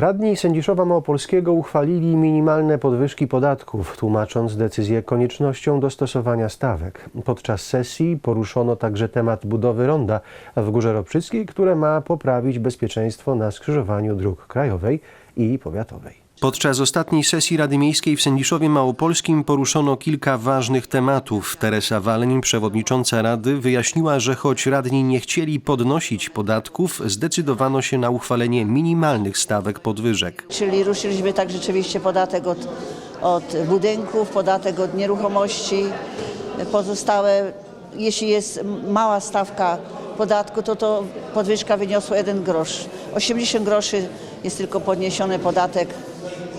Radni Sędziszowa Małopolskiego uchwalili minimalne podwyżki podatków, tłumacząc decyzję koniecznością dostosowania stawek. Podczas sesji poruszono także temat budowy ronda w Górze Ropczyckiej, które ma poprawić bezpieczeństwo na skrzyżowaniu dróg krajowej i powiatowej. Podczas ostatniej sesji Rady Miejskiej w Sędziszowie Małopolskim poruszono kilka ważnych tematów. Teresa Waleń, przewodnicząca Rady, wyjaśniła, że choć radni nie chcieli podnosić podatków, zdecydowano się na uchwalenie minimalnych stawek podwyżek. Czyli ruszyliśmy tak rzeczywiście podatek od, od budynków, podatek od nieruchomości. Pozostałe, jeśli jest mała stawka podatku, to to podwyżka wyniosła 1 grosz. 80 groszy jest tylko podniesiony podatek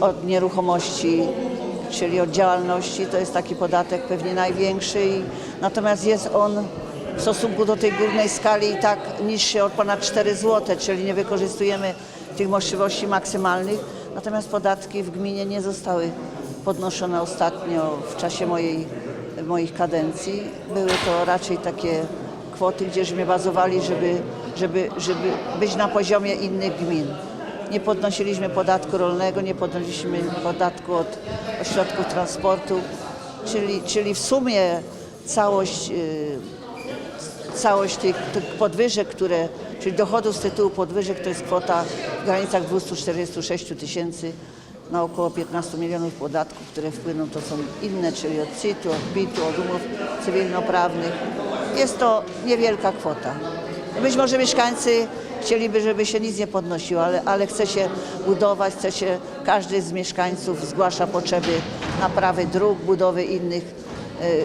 od nieruchomości, czyli od działalności. To jest taki podatek pewnie największy. Natomiast jest on w stosunku do tej górnej skali i tak niższy o ponad 4 zł, czyli nie wykorzystujemy tych możliwości maksymalnych. Natomiast podatki w gminie nie zostały podnoszone ostatnio w czasie mojej, moich kadencji. Były to raczej takie kwoty, gdzieśmy bazowali, żeby, żeby, żeby być na poziomie innych gmin. Nie podnosiliśmy podatku rolnego, nie podnosiliśmy podatku od ośrodków transportu, czyli, czyli w sumie całość yy, całość tych, tych podwyżek, które, czyli dochodów z tytułu podwyżek to jest kwota w granicach 246 tysięcy na około 15 milionów podatków, które wpłyną, to są inne, czyli od CIT-u, od BIT-u, od umów cywilnoprawnych. Jest to niewielka kwota. Być może mieszkańcy chcieliby, żeby się nic nie podnosiło, ale, ale chce się budować, chce się, każdy z mieszkańców zgłasza potrzeby naprawy dróg, budowy innych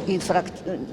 infra,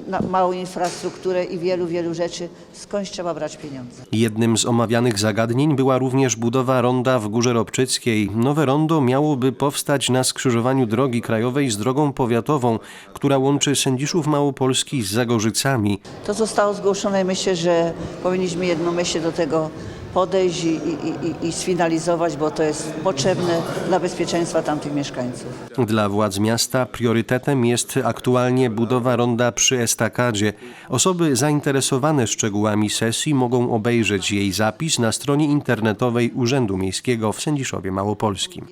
na małą infrastrukturę i wielu, wielu rzeczy. Skądś trzeba brać pieniądze? Jednym z omawianych zagadnień była również budowa ronda w Górze Ropczyckiej. Nowe rondo miałoby powstać na skrzyżowaniu drogi krajowej z drogą powiatową, która łączy Sędziszów Małopolski z Zagorzycami. To zostało zgłoszone i myślę, że powinniśmy jednomyślnie do tego podejść i, i, i, i sfinalizować, bo to jest potrzebne dla bezpieczeństwa tamtych mieszkańców. Dla władz miasta priorytetem jest aktualnie budowa ronda przy estakadzie. Osoby zainteresowane szczegółami sesji mogą obejrzeć jej zapis na stronie internetowej Urzędu Miejskiego w Sędziszowie Małopolskim.